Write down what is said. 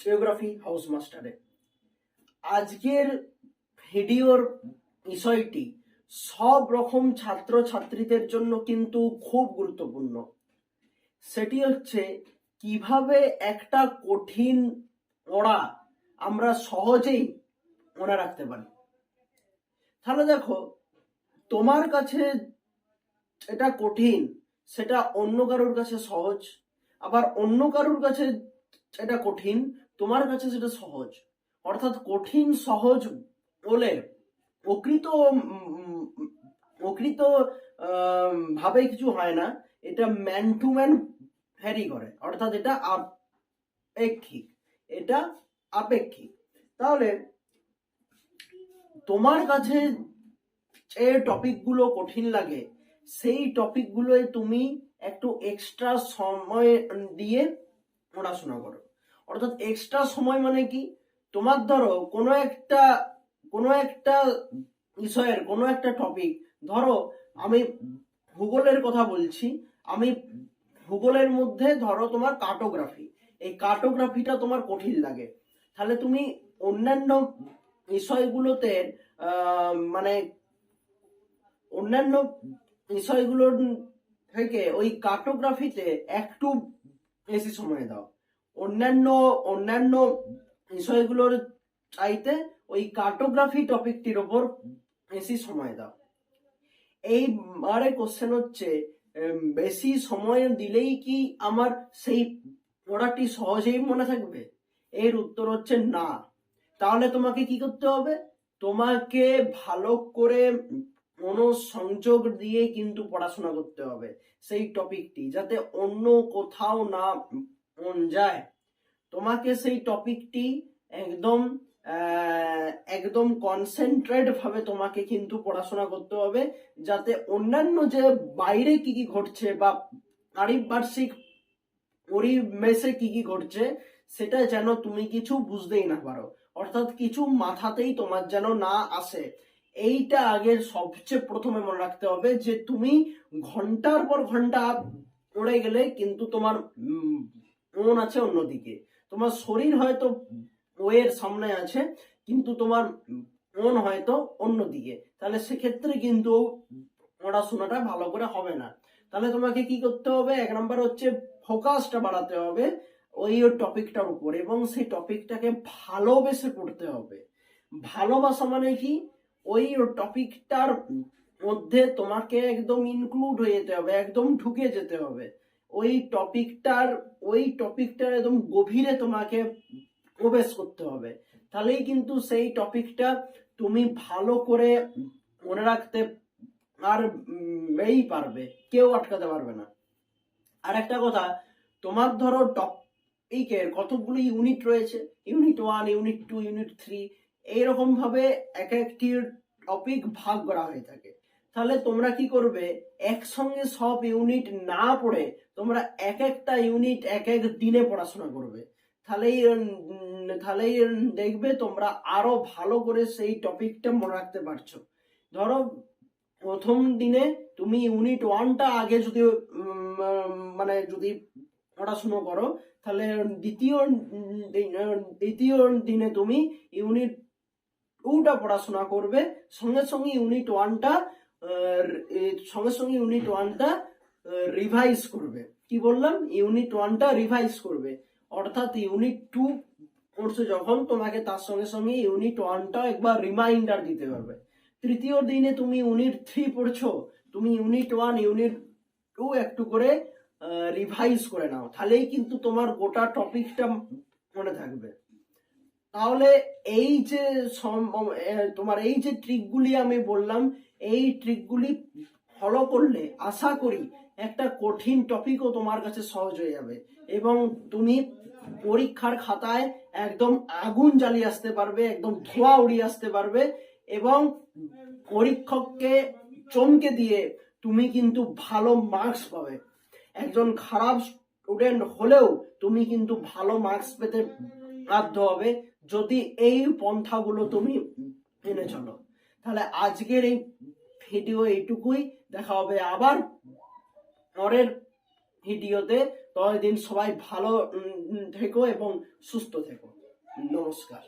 Geography house মাস্টারে আজকের ভিডিওর বিষয়টি সব রকম ছাত্র ছাত্রীদের জন্য কিন্তু খুব গুরুত্বপূর্ণ। সেটি হচ্ছে কীভাবে একটা কঠিন পড়া আমরা সহজেই মনে রাখতে পারি। তাহলে দেখো, তোমার কাছে এটা কঠিন, সেটা অন্য কারোর কাছে সহজ, আবার অন্য কারোর কাছে এটা কঠিন তোমার কাছে সেটা সহজ। অর্থাৎ কঠিন, সহজ বলে প্রকৃত প্রকৃত ভাবে কিছু হয় না। এটা ম্যান টু ম্যান ভ্যারি করে। অর্থাৎ এটা আপেক্ষিক। এটা আপেক্ষিক। তাহলে তোমার কাছে যে টপিকগুলো কঠিন লাগে, সেই টপিকগুলোয় তুমি একটু এক্সট্রা সময় দিয়ে পড়াশোনা করো। অর্থাৎ এক্সট্রা সময় মানে কি? তোমার ধরো কোনো একটা কোনো একটা বিষয়ের, কোনো একটা টপিক ধরো আমি ভূগোলের কথা বলছি, আমি ভূগোলের মধ্যে ধরো তোমার কার্টোগ্রাফি এই কার্টোগ্রাফিটা তোমার কঠিন লাগে। তাহলে তুমি অন্যান্য বিষয়গুলোতে মানে অন্যান্য বিষয়গুলোর থেকে ওই কার্টোগ্রাফিতে একটু বেশি সময় দাও। অন্যান্য অন্যান্য বিষয়গুলোর চাইতে ওই কার্টোগ্রাফি টপিকটির ওপর বেশি সময় দাও। এই বারে কোশ্চেন হচ্ছে বেশি সময় দিলেই কি আমার সেই পড়াটি সহজেই মনে থাকবে? এর উত্তর হচ্ছে না। তাহলে তোমাকে কি করতে হবে? তোমাকে ভালো করে মনোসংযোগ দিয়ে কিন্তু পড়াশোনা করতে হবে সেই টপিকটি যাতে অন্য কোথাও না মন যায়? তোমাকে সেই টপিকটি একদম একদম কনসেন্ট্রেট ভাবে তোমাকে কিন্তু পড়াশোনা করতে হবে, যাতে অন্যান্য যে বাইরে কি কি ঘটছে বা পারিপার্শ্বিক পরিবেশে কি কি ঘটছে, সেটা যেন তুমি কিছু বুঝতেই না পারো। অর্থাৎ কিছু মাথাতেই তোমার যেন না আসে। এইটা আগে সবচেয়ে প্রথমে মনে রাখতে হবে যে তুমি ঘণ্টার পর ঘণ্টা পড়ে গেলে কিন্তু তোমার মন আছে অন্যদিকে। তোমার শরীর হয়তো ওয়ের সামনে আছে, কিন্তু তোমার মন হয়তো অন্যদিকে। তাহলে সেক্ষেত্রে কিন্তু পড়াশোনাটা ভালো করে হবে না। তাহলে তোমাকে কি করতে হবে? এক নম্বর হচ্ছে ফোকাসটা বাড়াতে হবে ওই টপিকটার উপর এবং সেই টপিকটাকে ভালোবেসে পড়তে হবে। ভালোবাসা মানে কি? ওই টপিকটার মধ্যে তোমাকে একদম ইনক্লুড হয়ে যেতে হবে, একদম ঢুকে যেতে হবে। ওই টপিকটার ওই টপিকটার একদম গভীরে তোমাকে প্রবেশ করতে হবে। তাহলেই কিন্তু সেই টপিকটা তুমি ভালো করে মনে রাখতে আর এই পারবে, কেউ আটকাতে পারবে না। আর একটা কথা, তোমার ধরো টপিকের কতগুলো ইউনিট রয়েছে? Unit one, unit two, unit three এইরকম ভাবে এক একটি টপিক ভাগ করা হয়ে থাকে। তাহলে তোমরা কি করবে? একসঙ্গে সব ইউনিট না পড়ে তোমরা এক একটা ইউনিট এক এক দিনে পড়াশোনা করবে। তাহলেই তাহলেই দেখবে তোমরা আরও ভালো করে সেই টপিকটা মনে রাখতে পারছ। ধরো, প্রথম দিনে তুমি ইউনিট ওয়ানটা আগে যদি মানে যদি পড়াশুনো করো, তাহলে দ্বিতীয় দ্বিতীয় দিনে তুমি ইউনিট টুটা পড়াশোনা করবে। সঙ্গে সঙ্গে ইউনিট ওয়ানটা সঙ্গে সঙ্গে ইউনিট ওয়ানটা রিভাইজ করবে। কি বললাম? ইউনিট ওয়ানটা রিভাইজ করবে। অর্থাৎ ইউনিট টু করছ যখন তোমাকে তার সঙ্গে সঙ্গে ইউনিট ওয়ানটা একবার রিমাইন্ডার দিতে হবে তৃতীয় দিনে তুমি ইউনিট থ্রি পড়ছো, তুমি ইউনিট ওয়ান ইউনিট টু একটু করে রিভাইজ করে নাও। তাহলেই কিন্তু তোমার গোটা টপিকটা মনে থাকবে। তাহলে এই যে তোমার এই যে ট্রিকগুলি আমি বললাম, এই ট্রিকগুলি ফলো করলে আশা করি একটা কঠিন টপিকও তোমার কাছে সহজ হয়ে যাবে এবং তুমি পরীক্ষার খাতায় একদম আগুন জ্বালিয়ে আসতে পারবে, একদম ধোঁয়া উড়িয়ে আসতে পারবে এবং পরীক্ষককে চমকে দিয়ে তুমি কিন্তু ভালো মার্কস পাবে। একজন খারাপ স্টুডেন্ট হলেও তুমি কিন্তু ভালো মার্কস পেতে বাধ্য হবে। যদি এই পন্থাগুলো তুমি মেনে চলো, তাহলে আজকের এই ভিডিও এইটুকুই। দেখা হবে আবার পরের ভিডিওতে। ততদিন সবাই ভালো থেকো এবং সুস্থ থেকো। নমস্কার।